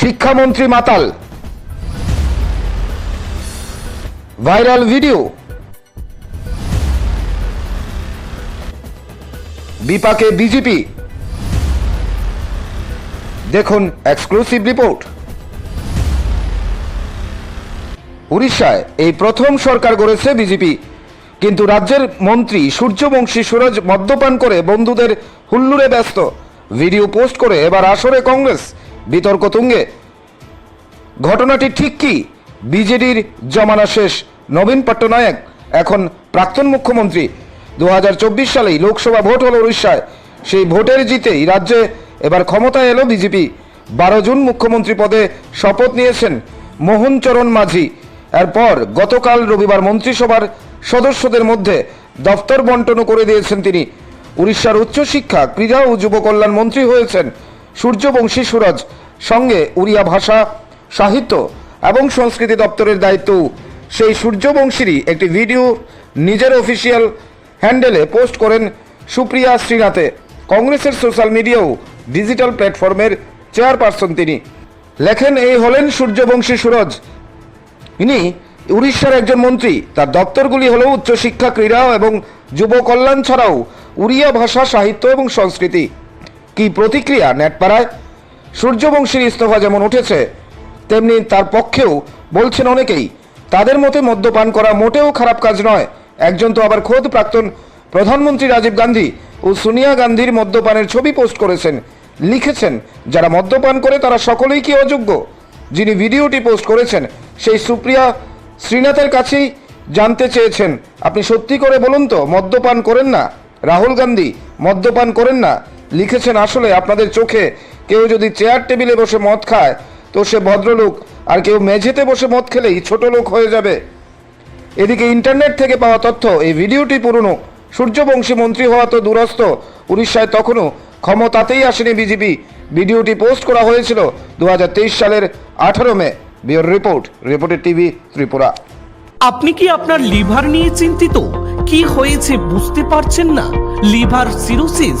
শিক্ষামন্ত্রী মাতাল। Viral video. বিপাকে বিজেপি। দেখুন এক্সক্লুসিভ রিপোর্ট উড়িষ্যায় এই প্রথম সরকার গড়েছে বিজেপি। কিন্তু রাজ্যের মন্ত্রী সূর্যবংশী সুরজ মদ্যপান করে বন্ধুদের হুল্লুরে ব্যস্ত। ভিডিও পোস্ট করে এবার আসরে কংগ্রেস। বিতর্ক তুঙ্গে। ঘটনাটি ঠিক কি? বিজেডির জমানা শেষ। নবীন পট্টনায়ক, এখন প্রাক্তন মুখ্যমন্ত্রী। দু হাজার চব্বিশ সালেই লোকসভা ভোট হলো উড়িষ্যায়। সেই ভোটের জিতেই রাজ্যে এবার ক্ষমতায় এলো বিজেপি। বারো জুন মুখ্যমন্ত্রী পদে শপথ নিয়েছেন মোহনচরণ মাঝি। এরপর গতকাল রবিবার মন্ত্রিসভার সদস্যদের মধ্যে দফতর বন্টনও করে দিয়েছেন তিনি। উড়িষ্যার উচ্চশিক্ষা, ক্রীড়া ও যুব কল্যাণ মন্ত্রী হয়েছেন সূর্যবংশী সুরজ সঙ্গে উড়িয়া ভাষা, সাহিত্য এবং সংস্কৃতি দপ্তরের দায়িত্ব সেই সূর্যবংশীরই একটি ভিডিও নিজের অফিসিয়াল হ্যান্ডেলে পোস্ট করেন সুপ্রিয়া শ্রীনাথে। কংগ্রেসের সোশ্যাল মিডিয়াও ডিজিটাল প্ল্যাটফর্মের চেয়ারপারসন তিনি। লেখেন, এই হলেন সূর্যবংশী সুরজ। ইনি উড়িষ্যার একজন মন্ত্রী। তার দপ্তরগুলি হল উচ্চশিক্ষা, ক্রীড়া এবং যুব কল্যাণ ছাড়াও উড়িয়া ভাষা, সাহিত্য এবং সংস্কৃতি। কি প্রতিক্রিয়া নেটপাড়ায়? সূর্যবংশীর ইস্তফা যেমন উঠেছে, তেমনি তার পক্ষেও বলছেন অনেকেই, তাদের মতে মদ্যপান করা মোটেও খারাপ কাজ নয়। একজন তো আবার খোদ প্রাক্তন প্রধানমন্ত্রী রাজীব গান্ধী ও সোনিয়া গান্ধীর মদ্যপানের ছবি পোস্ট করেছেন, লিখেছেন, যারা মদ্যপান করে তারা সকলেই কি অযোগ্য? যিনি ভিডিওটি পোস্ট করেছেন, সেই সুপ্রিয়া শ্রীনাথের কাছেই জানতে চেয়েছেন। আপনি সত্যি করে বলুন তো, মদ্যপান করেন না? রাহুল গান্ধী, মদ্যপান করেন না? লিখেছেন, আসলে আপনাদের চোখে কেউ যদি চেয়ার টেবিলে বসে মদ খায়, তো সে ভদ্রলোক, আর কেউ মেঝেতে বসে মদ খেলেই ছোট লোক হয়ে যাবে। এদিকে ইন্টারনেট থেকে পাওয়া তথ্য, এই ভিডিওটি পুরনো। সূর্যবংশী মন্ত্রী হওয়া তো দূরস্থ উড়িষ্যায় তখনও ক্ষমতাতেই আসেনি বিজেপি। ভিডিওটি পোস্ট করা হয়েছিল দু হাজার তেইশ সালের আঠারো মে। বিওর রিপোর্ট রিপোর্টের টিভি ত্রিপুরা। আপনি কি আপনার লিভার নিয়ে চিন্তিত? কি হয়েছে বুঝতে পারছেন না? Liver cirrhosis